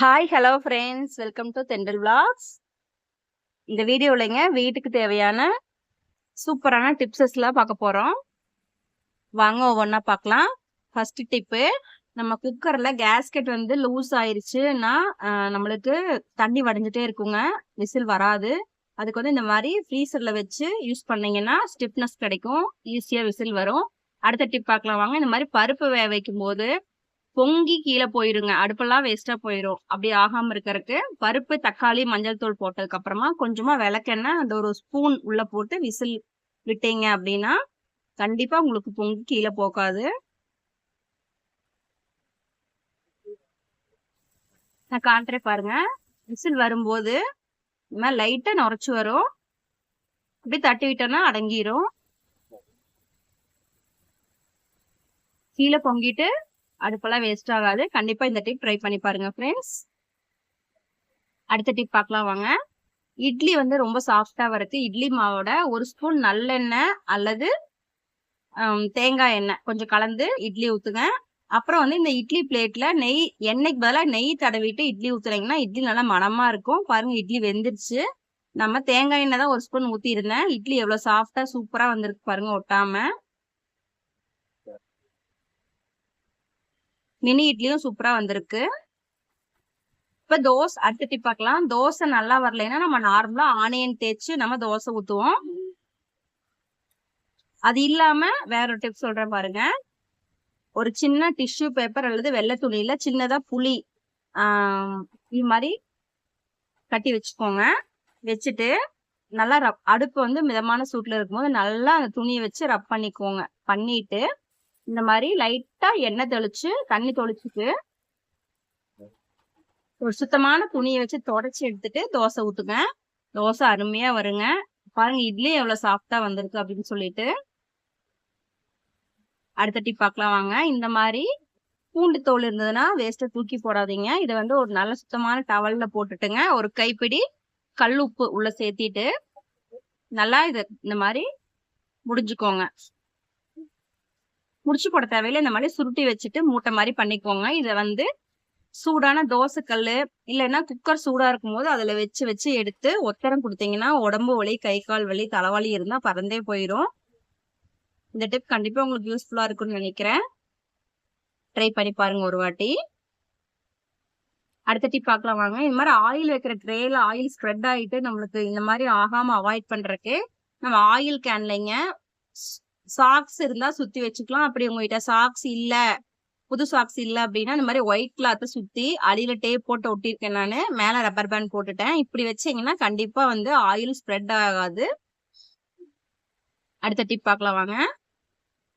Hi hello friends welcome to Thendral vlogs இந்த வீடியோவில்ங்க வீட்டுக்கு தேவையான சூப்பரான டிப்ஸஸ்லாம் பார்க்க போகிறோம் வாங்க ஒவ்வொன்றா பார்க்கலாம். ஃபஸ்ட்டு டிப்பு நம்ம குக்கரில் கேஸ்கெட் வந்து லூஸ் ஆயிடுச்சுன்னா நம்மளுக்கு தண்ணி வடைஞ்சிட்டே இருக்குங்க. விசில் வராது. அதுக்கு வந்து இந்த மாதிரி ஃப்ரீசரில் வச்சு யூஸ் பண்ணீங்கன்னா ஸ்டிப்னஸ் கிடைக்கும். ஈஸியாக விசில் வரும். அடுத்த டிப் பார்க்கலாம். வாங்க இந்த மாதிரி பருப்பு வேக வைக்கும் போது பொங்கி கீழே போயிருங்க. அடுப்பெல்லாம் வேஸ்டா போயிடும் அப்படி ஆகாம இருக்கிறதுக்கு பருப்பு தக்காளி மஞ்சள் தூள் போட்டதுக்கு அப்புறமா கொஞ்சமா விளக்கெண்ணெய் அந்த ஒரு ஸ்பூன் உள்ள போட்டு விசில் விட்டீங்க அப்படின்னா கண்டிப்பா உங்களுக்கு பொங்கி கீழே போகாது. நான் காட்டுறேன் பாருங்க. விசில் வரும்போது இந்த மாதிரி லைட்டா நுரைச்சு வரும். அப்படி தட்டி விட்டோம்னா அடங்கிரும். கீழே பொங்கிட்டு அடுப்பெல்லாம் வேஸ்ட் ஆகாது. கண்டிப்பாக இந்த டிப் ட்ரை பண்ணி பாருங்க ஃப்ரெண்ட்ஸ் அடுத்த டிப் பார்க்கலாம் வாங்க. இட்லி வந்து ரொம்ப சாஃப்டாக வரது இட்லி மாவோட ஒரு ஸ்பூன் நல்லெண்ணெய் அல்லது தேங்காய் எண்ணெய் கொஞ்சம் கலந்து இட்லி ஊற்றுங்க அப்புறம் வந்து இந்த இட்லி பிளேட்டில் நெய் எண்ணெய்க்கு பதிலாக நெய் தடவிட்டு இட்லி ஊற்றுனீங்கன்னா இட்லி நல்லா மனமாக இருக்கும். பாருங்கள் இட்லி வெந்துருச்சு. நம்ம தேங்காய் எண்ணெய் தான் ஒரு ஸ்பூன் ஊற்றிருந்தேன் இருந்தேன் இட்லி எவ்வளோ சாஃப்டாக சூப்பராக வந்திருக்கு பாருங்கள் ஒட்டாமல் மினி இட்லியும் சூப்பரா வந்திருக்கு. இப்ப தோசை அடுத்த டிப் பார்க்கலாம் தோசை நல்லா வரலைன்னா நம்ம நார்மலா ஆனியன் தேய்ச்சு நம்ம தோசை ஊத்துவோம். அது இல்லாம வேற ஒரு டிப் சொல்றேன் பாருங்க. ஒரு சின்ன டிஷ்யூ பேப்பர் அல்லது வெள்ளை துணியில சின்னதா புளி ஆஹ் இது மாதிரி கட்டி வச்சுக்கோங்க. வச்சுட்டு நல்லா ரப் அடுப்பு வந்து மிதமான சூட்ல இருக்கும்போது நல்லா அந்த துணியை வச்சு ரப் பண்ணிக்கோங்க. பண்ணிட்டு இந்த மாதிரி லைட்டா எண்ணெய் தெளிச்சு தண்ணி தொளிச்சுட்டு ஒரு சுத்தமான துணியை வச்சு தொடச்சி எடுத்துட்டு தோசை ஊத்துங்க. தோசை அருமையா வருங்க. பாருங்க இட்லி எவ்வளவு சாஃப்டா வந்திருக்கு அப்படின்னு சொல்லிட்டு. அடுத்த டிப் பார்க்கலாம் வாங்க. இந்த மாதிரி பூண்டு தோல் இருந்ததுன்னா வேஸ்ட்டை தூக்கி போடாதீங்க. இதை வந்து ஒரு நல்ல சுத்தமான டவல்ல போட்டுட்டுங்க. ஒரு கைப்பிடி கல் உப்பு உள்ள சேர்த்திட்டு நல்லா இதை இந்த மாதிரி முடிஞ்சுக்கோங்க. முடிச்சு போட தேவையில்லை. இந்த மாதிரி சுருட்டி வச்சுட்டு மூட்டை மாதிரி பண்ணிக்கோங்க. இதை வந்து சூடான தோசைக்கல் இல்லைன்னா குக்கர் சூடா இருக்கும்போது அதில் வச்சு வச்சு எடுத்து ஒத்தரம் கொடுத்தீங்கன்னா உடம்பு வலி கை கால் வலி தலைவலி இருந்தால் பறந்தே போயிடும் இந்த டிப் கண்டிப்பாக உங்களுக்கு யூஸ்ஃபுல்லாக இருக்கும்னு நினைக்கிறேன். ட்ரை பண்ணி பாருங்க ஒரு வாட்டி. அடுத்த டிப் பார்க்கலாம் வாங்க. இந்த மாதிரி ஆயில் வைக்கிற ட்ரேயில் ஆயில் ஸ்ப்ரெட் ஆகிட்டு நம்மளுக்கு இந்த மாதிரி ஆகாமல் அவாய்ட் பண்ணுறக்கு நம்ம ஆயில் கேன்லைங்க சாக்ஸ் இருந்தா சுத்தி வச்சுக்கலாம். அப்படி உங்ககிட்ட சாக்ஸ் இல்ல புது சாக்ஸ் இல்ல அப்படின்னா இந்த மாதிரி ஒயிட் கிளாத்தை சுத்தி அடியில டேப் போட்டு ஒட்டியிருக்கேன் நானு. மேல ரப்பர் பேண்ட் போட்டுட்டேன். இப்படி வச்சீங்கன்னா கண்டிப்பா வந்து ஆயில் ஸ்ப்ரெட் ஆகாது. அடுத்த டிப் பார்க்கலாம் வாங்க.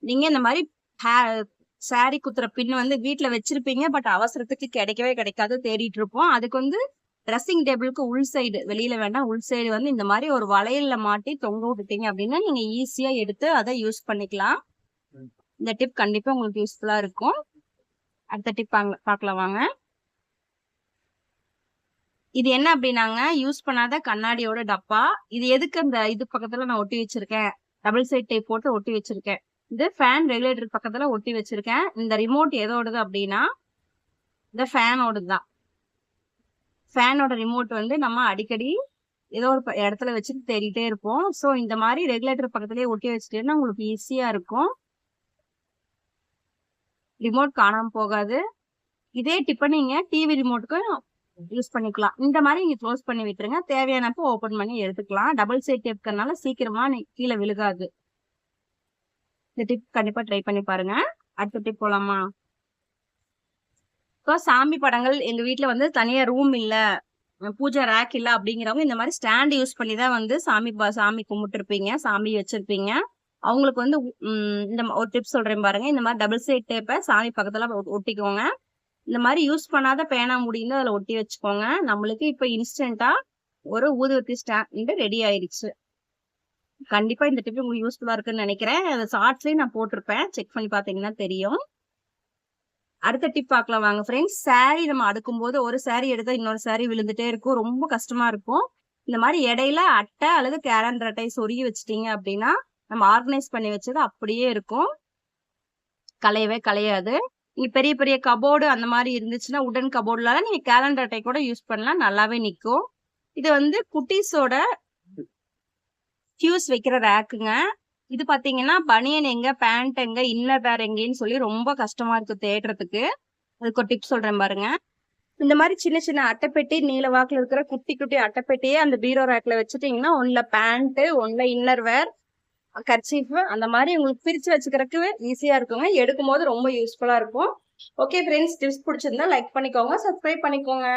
நீங்க இந்த மாதிரி சாரி குத்துற பின் வந்து வீட்ல வச்சிருப்பீங்க பட் அவசரத்துக்கு கிடைக்கவே கிடைக்காது. தேடிட்டு இருப்போம். அதுக்கு வந்து ட்ரெஸ்ஸிங் டேபிளுக்கு உள் சைடு வெளியில வேண்டாம் உள் சைடு வந்து இந்த மாதிரி ஒரு வளையல்ல மாட்டி தொங்க விட்டுட்டீங்க அப்படின்னா நீங்க ஈஸியா எடுத்து அதை யூஸ் பண்ணிக்கலாம். இந்த டிப் கண்டிப்பா உங்களுக்கு யூஸ்ஃபுல்லா இருக்கும். அடுத்த டிப் பார்க்கலாம் வாங்க. இது என்ன அப்படின்னாங்க யூஸ் பண்ணாத கண்ணாடியோட டப்பா. இது எதுக்கு அந்த இது பக்கத்துல நான் ஒட்டி வச்சிருக்கேன்? டபுள் சைட் டேப் போட்டு ஒட்டி வச்சிருக்கேன். இது ஃபேன் ரெகுலேட்டர் பக்கத்துல ஒட்டி வச்சிருக்கேன். இந்த ரிமோட் எதோடது அப்படின்னா இந்த ஃபேனோடது தான் ஃபேனோட ரிமோட் வந்து நம்ம அடிக்கடி ஏதோ ஒரு இடத்துல வச்சுட்டு தேடிட்டே இருப்போம். ஸோ இந்த மாதிரி ரெகுலேட்டர் பக்கத்துலயே ஒட்டி வச்சுட்டேன்னா உங்களுக்கு ஈஸியா இருக்கும். ரிமோட் காணாம போகாது. இதே டிப்பை நீங்க டிவி ரிமோட்டுக்கும் யூஸ் பண்ணிக்கலாம். இந்த மாதிரி நீங்க க்ளோஸ் பண்ணி விட்டுருங்க. தேவையானப்போ ஓபன் பண்ணி எடுத்துக்கலாம். டபுள் சைட் டேப்க்கறனால சீக்கிரமா நீ கீழே விழுகாது. இந்த டிப் கண்டிப்பா ட்ரை பண்ணி பாருங்க. அடுத்த டிப் போலாமா? இப்போ சாமி படங்கள் எங்க வீட்டில் வந்து தனியா ரூம் இல்ல பூஜை ரேக் இல்ல அப்படிங்கிறவங்க இந்த மாதிரி ஸ்டாண்ட் யூஸ் பண்ணி தான் வந்து சாமி சாமி கும்பிட்டுருப்பீங்க சாமி வச்சிருப்பீங்க. அவங்களுக்கு வந்து இந்த ஒரு டிப் சொல்றேன் பாருங்க. இந்த மாதிரி டபுள் சைட் டேப்பை சாமி பக்கத்துல ஒட்டிக்கோங்க. இந்த மாதிரி யூஸ் பண்ணாத பேனா முடிந்து அதில் ஒட்டி வச்சுக்கோங்க. நம்மளுக்கு இப்போ இன்ஸ்டன்டா ஒரு ஊதுவத்தி ஸ்டாண்ட் ரெடி ஆயிடுச்சு கண்டிப்பா இந்த டிப் உங்களுக்கு யூஸ்ஃபுல்லா இருக்குன்னு நினைக்கிறேன். அதை ஷார்ட்ஸ்லயும் நான் போட்டிருப்பேன். செக் பண்ணி பார்த்தீங்கன்னா தெரியும். அடுத்த டிப் பார்க்கலாம் வாங்க ஃப்ரெண்ட்ஸ் saree நம்ம அடுக்கும் போது ஒரு saree எடுத்தா இன்னொரு saree விழுந்துட்டே இருக்கும். ரொம்ப கஷ்டமா இருக்கும். இந்த மாதிரி இடையில அட்டை அல்லது கேலண்டர் அட்டை சொருகி வச்சிட்டீங்க அப்படின்னா நம்ம ஆர்கனைஸ் பண்ணி வச்சது அப்படியே இருக்கும். கலையவே கலையாது நீங்க பெரிய பெரிய கபோர்டு அந்த மாதிரி இருந்துச்சுன்னா உடன் கபோர்டுலாம் நீங்க கேலண்டர் அட்டை கூட யூஸ் பண்ணலாம். நல்லாவே நிற்கும் இது வந்து குட்டீஸோட ஃபியூஸ் வைக்கிற ரேக்குங்க இது பாத்தீங்கன்னா பனியன் எங்க பேண்ட் எங்க இன்னர் வேர் எங்கன்னு சொல்லி ரொம்ப கஷ்டமா இருக்கு தேடுறதுக்கு. அதுக்கு ஒரு டிப் சொல்றேன் பாருங்க. இந்த மாதிரி சின்ன சின்ன அட்டைப்பெட்டி நீல வாக்குல இருக்கிற குட்டி குட்டி அட்டைப்பெட்டியே அந்த பீரோ ரேக்ல வச்சுட்டீங்கன்னா ஒன்ல பேண்ட் ஒன்ல இன்னர் வேர் கர்ச்சீஃப் அந்த மாதிரி உங்களுக்கு பிரிச்சு வச்சுக்கிறதுக்கு ஈஸியா இருக்குங்க. எடுக்கும் போது ரொம்ப யூஸ்ஃபுல்லா இருக்கும். ஓகே ஃப்ரெண்ட்ஸ் டிப்ஸ் பிடிச்சிருந்தா லைக் பண்ணிக்கோங்க சப்ஸ்கிரைப் பண்ணிக்கோங்க.